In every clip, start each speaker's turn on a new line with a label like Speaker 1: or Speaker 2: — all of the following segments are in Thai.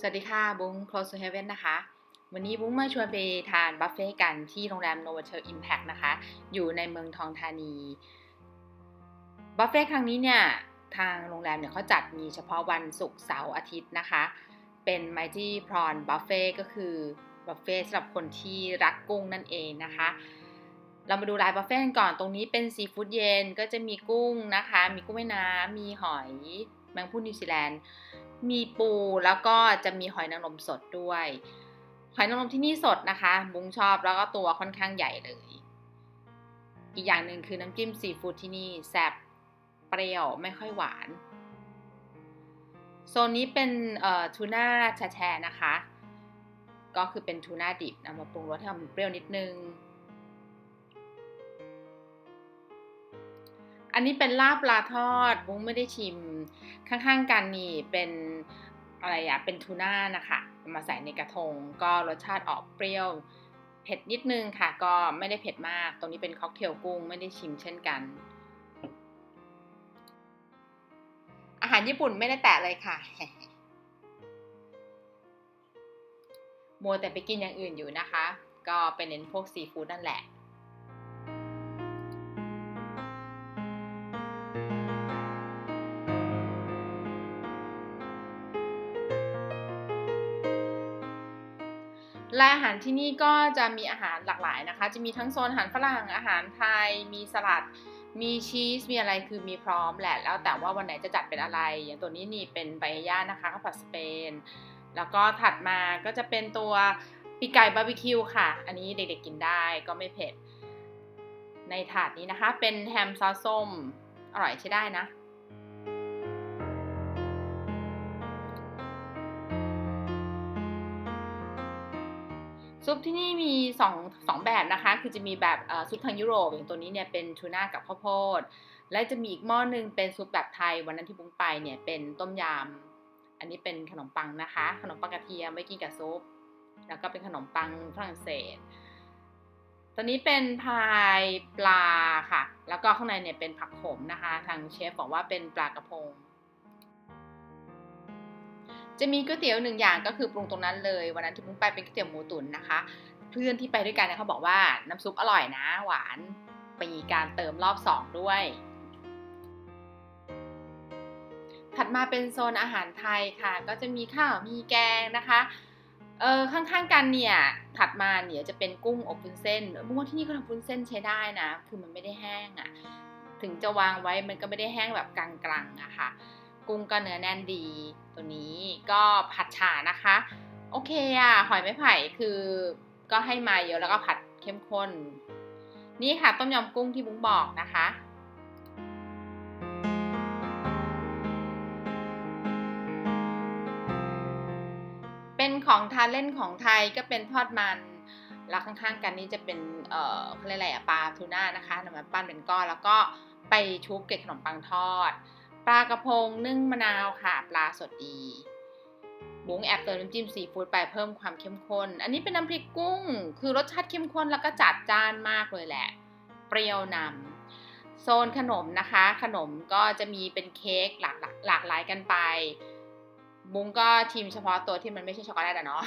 Speaker 1: สวัสดีค่ะ บุ้ง Close to Heaven นะคะ วันนี้บุ้งมาชวนไปทานบัฟเฟ่กันที่โรงแรม Novotel Impact นะคะ อยู่ในเมืองทองธานี บัฟเฟ่ครั้งนี้เนี่ย ทางโรงแรมเนี่ยเขาจัดมีเฉพาะวันศุกร์เสาร์อาทิตย์นะคะ เป็น Mighty Prawn Buffet ก็คือบัฟเฟ่สำหรับคนที่รักกุ้งนั่นเองนะคะ เรามาดูรายบัฟเฟ่กันก่อน ตรงนี้เป็นซีฟู้ดเย็นก็จะมีกุ้งนะคะ มีกุ้งแม่น้ำมีหอย มงพู่นิวซีแลนด์ มีปูแล้วก็จะมีหอยนางรมสดด้วย หอยนางรมที่นี่สดนะคะ บุ้งชอบแล้วก็ตัวค่อนข้างใหญ่เลย อีกอย่างหนึ่งคือน้ำจิ้มซีฟู้ดที่นี่แซ่บเปรี้ยวไม่ค่อยหวาน โซนนี้เป็นทูน่าแชร์นะคะ ก็คือเป็นทูน่าดิบนำมาปรุงรสให้มันเปรี้ยวนิดนึง อันนี้เป็นลาบปลาทอดบุ้งไม่ได้ชิม ข้างๆกันนี่เป็นอะไรอะเป็นทูน่านะคะมาใส่ในกระทง ก็รสชาติออกเปรี้ยวเผ็ดนิดนึงค่ะ ก็ไม่ได้เผ็ดมาก ตรงนี้เป็นค็อกเทลกุ้งไม่ได้ชิมเช่นกัน อาหารญี่ปุ่นไม่ได้แตะเลยค่ะมัวแต่ไปกินอย่างอื่นอยู่นะคะ ก็เป็นเน้นพวกซีฟู้ดนั่นแหละ และอาหารที่นี่ก็จะมีอาหารหลากหลายนะคะ จะมีทั้งโซนอาหารฝรั่ง อาหารไทย มีสลัด มีชีส มีอะไรคือมีพร้อมแหละ แล้วแต่ว่าวันไหนจะจัดเป็นอะไร อย่างตัวนี้นี่เป็นไบย่านะคะข้าวผัดสเปน แล้วก็ถัดมาก็จะเป็นตัวปีกไก่บาร์บีคิวค่ะ อันนี้เด็กๆกินได้ก็ไม่เผ็ด ในถาดนี้นะคะ เป็นแฮมซอสส้ม อร่อยใช้ได้นะ ซุปที่นี่มี2อสองแบบนะคะ คือจะมีแบบซุปทางยุโรปอย่างตัวนี้เนี่ยเป็นทูน่ากับข้าวโพด และจะมีอีกหม้อหนึ่งเป็นซุปแบบไทย วันนั้นที่บุ้งไปเนี่ยเป็นต้มยำ อันนี้เป็นขนมปังนะคะ ขนมปังกระเทียมไม่กินกับซุป แล้วก็เป็นขนมปังฝรั่งเศส ตัวนี้เป็นพายปลาค่ะ แล้วก็ข้างในเนี่ยเป็นผักขมนะคะ ทางเชฟบอกว่าเป็นปลากระพง จะมีก๋วยเตี๋ยวหนึ่งอย่างก็คือปรุงตรงนั้นเลย วันนั้นที่พุ่งไปเป็นก๋วยเตี๋ยวหมูตุ๋นนะคะ เพื่อนที่ไปด้วยกันเนี่ยเขาบอกว่าน้ำซุปอร่อยนะ หวานมีการเติมรอบสองด้วย ถัดมาเป็นโซนอาหารไทยค่ะ ก็จะมีข้าวมีแกงนะคะเออข้างๆกันเนี่ยถัดมาเนี่ยจะเป็นกุ้งอบวุ้นเส้นบุ้งว่าที่นี่ก็ทำวุ้นเส้นใช้ได้นะ คือมันไม่ได้แห้งอะ่ะถึงจะวางไว้มันก็ไม่ได้แห้งแบบกลางๆอะค่ะ กุ้งก็เนื้อแน่นดี ตัวนี้ก็ผัดฉ่านะคะ โอเคอะหอยไม้ไผ่คือก็ให้มาเยอะแล้วก็ผัดเข้มข้น นี่ค่ะต้มยำกุ้งที่บุ้งบอกนะคะเป็นของทานเล่นของไทยก็เป็นทอดมัน แล้วข้างๆกันนี้จะเป็น เอ่อเขาเรียกอะไรอะปลาทูน่านะคะนำมาปั้นเป็นก้อนแล้วก็ไปชุบเกล็ดขนมปังทอด ปลากระพงนึ่งมะนาวค่ะ ปลาสดดีบุ้งแอบเติมน้ำจิ้มซีฟู้ดไปเพิ่มความเข้มข้น อันนี้เป็นน้ำพริกกุ้ง คือรสชาติเข้มข้นแล้วก็จัดจ้านมากเลยแหละ เปรี้ยวนำโซนขนมนะคะ ขนมก็จะมีเป็นเค้กหลากหลากหลายกันไป บุ้งก็ชิมเฉพาะตัวที่มันไม่ใช่ช็อกโกแลตอะเนาะ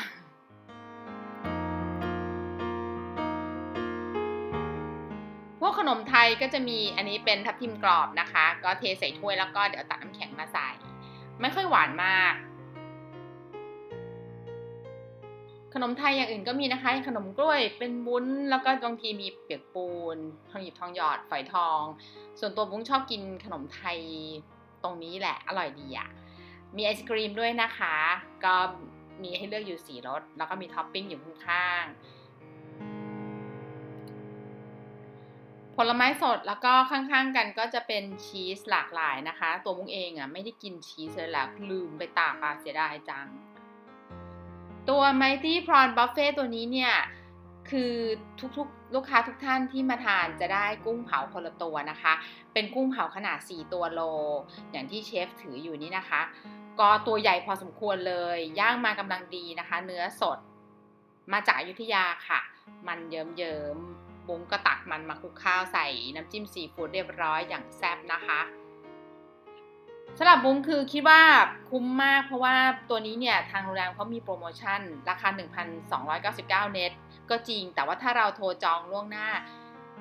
Speaker 1: วกขนมไทยก็จะมีอันนี้เป็นทับทิมกรอบนะคะ ก็เทใส่ถ้วยแล้วก็เดี๋ยวตักน้ำแข็งมาใส่ ไม่ค่อยหวานมาก ขนมไทยอย่างอื่นก็มีนะคะ ขนมกล้วยเป็นวุ้นแล้วก็บางทีมีเปียกปูนทองหยิบทองหยอดฝอยทอง ส่วนตัวบุ้งชอบกินขนมไทยตรงนี้แหละอร่อยดีอะมีไอศกรีมด้วยนะคะ ก็มีให้เลือกอยู่สีรสแล้วก็มีท็อปปิ้งอยู่ข้างๆ ผลไม้สดแล้วก็ข้างๆกันก็จะเป็นชีสหลากหลายนะคะ ตัวมุ้งเองอะไม่ได้กินชีสเลยแหละลืมไปตากอะเสียดายจัง ตัว Mighty Prawn Buffet ตัวนี้เนี่ย คือทุกๆ ลูกค้าทุกท่านที่มาทานจะได้กุ้งเผาคนละตัวนะคะ เป็นกุ้งเผาขนาด 4 ตัวโล อย่างที่เชฟถืออยู่นี่นะคะ ก็ตัวใหญ่พอสมควรเลย ย่างมากำลังดีนะคะ เนื้อสดมาจากอยุธยาค่ะ มันเยิ้มๆุ้งก็ตักมันมาคลุกข้าวใส่น้ำจิ้มซีฟู้ดเรียบร้อยอย่างแซ่บนะคะสำหรับบุ้งคือคิดว่าคุ้มมากเพราะว่าตัวนี้เนี่ยทางโรงแรมเขามีโปรโมชั่น ราคา 1,299 เน็ตก็จริง แต่ว่าถ้าเราโทรจองล่วงหน้า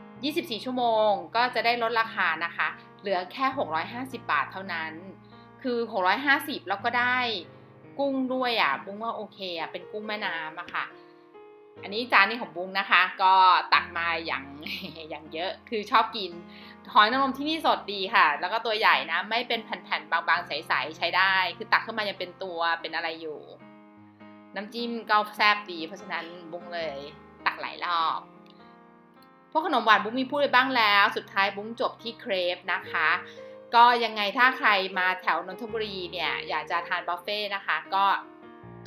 Speaker 1: 24 ชั่วโมง ก็จะได้ลดราคานะคะ เหลือแค่ 650 บาทเท่านั้น คือ 650 แล้วก็ได้กุ้งด้วยอะ บุ้งว่าโอเคอะ เป็นกุ้งแม่น้ำอะค่ะ อันนี้จานนี้ของบุ้งนะคะ ก็ตักมาอย่างอย่างเยอะคือชอบกินหอยนางรมที่นี่สดดีค่ะ แล้วก็ตัวใหญ่นะ ไม่เป็นแผ่นๆ บางๆ ใสๆ ใช้ได้ คือตักขึ้นมายังเป็นตัวเป็นอะไรอยู่ น้ำจิ้มก็แซ่บดี เพราะฉะนั้นบุ้งเลยตักหลายรอบ พวกขนมหวานบุ้งมีพูดไปบ้างแล้ว สุดท้ายบุ้งจบที่เครปนะคะ ก็ยังไงถ้าใครมาแถวนนทบุรีเนี่ย อยากจะทานบุฟเฟ่นะคะ ก็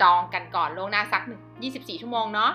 Speaker 1: จองกันก่อนล่วงหน้าสัก 24 ชั่วโมงเนาะ